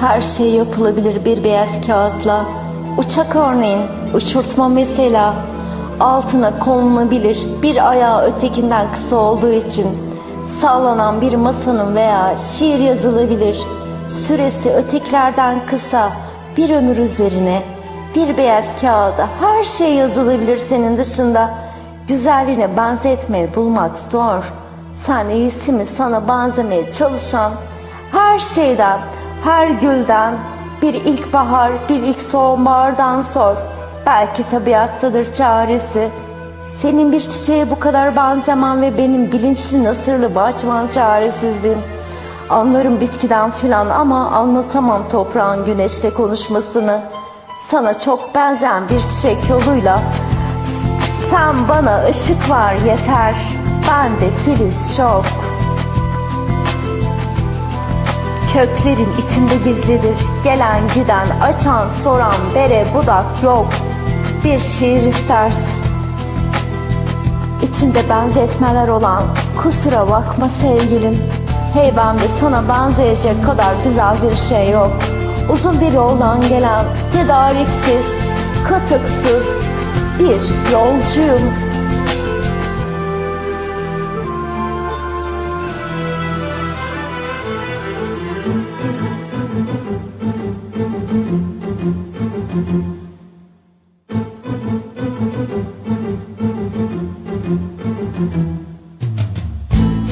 Her şey yapılabilir bir beyaz kağıtla. Uçak örneğin, uçurtma mesela. Altına konulabilir bir ayağı ötekinden kısa olduğu için. Sağlanan bir masanın veya şiir yazılabilir. Süresi ötekilerden kısa bir ömür üzerine bir beyaz kağıda her şey yazılabilir senin dışında. Güzelliğine benzetme bulmak zor. Sen iyisi mi sana benzemeye çalışan her şeyden, her gülden bir ilkbahar, bir ilk sonbahardan sor. Belki tabiattadır çaresi. Senin bir çiçeğe bu kadar benzemen ve benim bilinçli nasırlı bahçıvan çaresizliğim. Anlarım bitkiden filan ama anlatamam toprağın güneşle konuşmasını. Sana çok benzeyen bir çiçek yoluyla sen bana ışık var yeter. Ben de filiz çok. Köklerin içinde gizlidir. Gelen giden, açan, soran, bere, budak yok. Bir şiir istersin. İçinde benzetmeler olan kusura bakma sevgilim. Hey ben de sana benzeyecek kadar güzel bir şey yok. Uzun bir yoldan gelen tedariksiz, katıksız bir yolcuyum.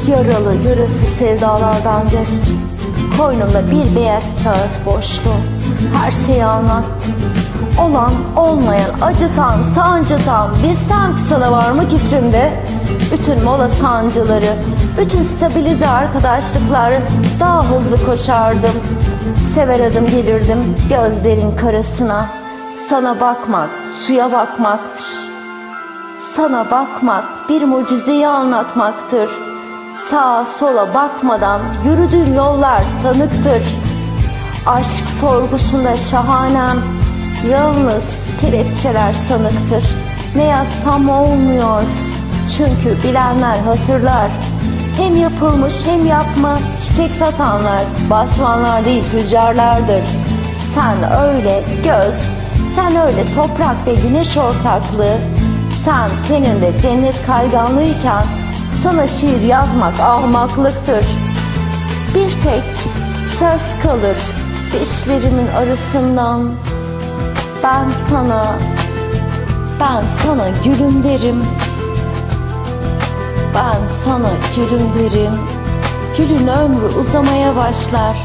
Yaralı yarası sevdalardan geçtim. Koynumda bir beyaz kağıt boşluğu. Her şeyi anlattım. Olan, olmayan, acıtan, sancıtan bilsem ki sana varmak için de bütün mola sancıları, bütün stabilize arkadaşlıkları daha hızlı koşardım. Sever adım gelirdim gözlerin karasına. Sana bakmak, suya bakmaktır. Sana bakmak bir mucizeyi anlatmaktır. Sağa sola bakmadan yürüdüğüm yollar tanıktır. Aşk sorgusunda şahanem, yalnız kelepçeler sanıktır. Ne yazsam olmuyor, çünkü bilenler hatırlar. Hem yapılmış hem yapma çiçek satanlar, başvanlar değil tüccarlardır. Sen öyle göz, sen öyle toprak ve güneş ortaklığı, sen teninde cennet kayganlığıyken sana şiir yazmak ahmaklıktır. Bir tek söz kalır dişlerimin arasından. Ben sana, ben sana gülüm derim. Ben sana gülüm derim. Gülün ömrü uzamaya başlar.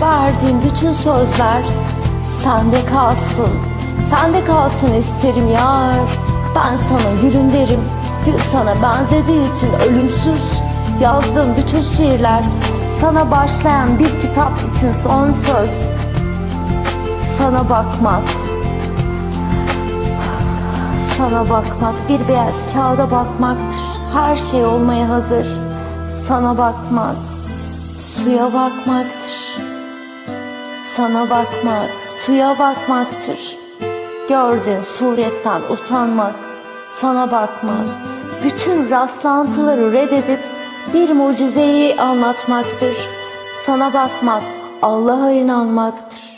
Verdiğim bütün sözler sende kalsın. Sende kalsın isterim yar. Ben sana gülüm derim. Gül sana benzediği için ölümsüz. Yazdığım bütün şiirler sana başlayan bir kitap için son söz. Sana bakmak. Sana bakmak bir beyaz kağıda bakmaktır. Her şey olmaya hazır. Sana bakmak, suya bakmaktır. Sana bakmak, suya bakmaktır. Gördüğün suretten utanmak, sana bakmak, bütün rastlantıları reddedip bir mucizeyi anlatmaktır. Sana bakmak, Allah'a inanmaktır.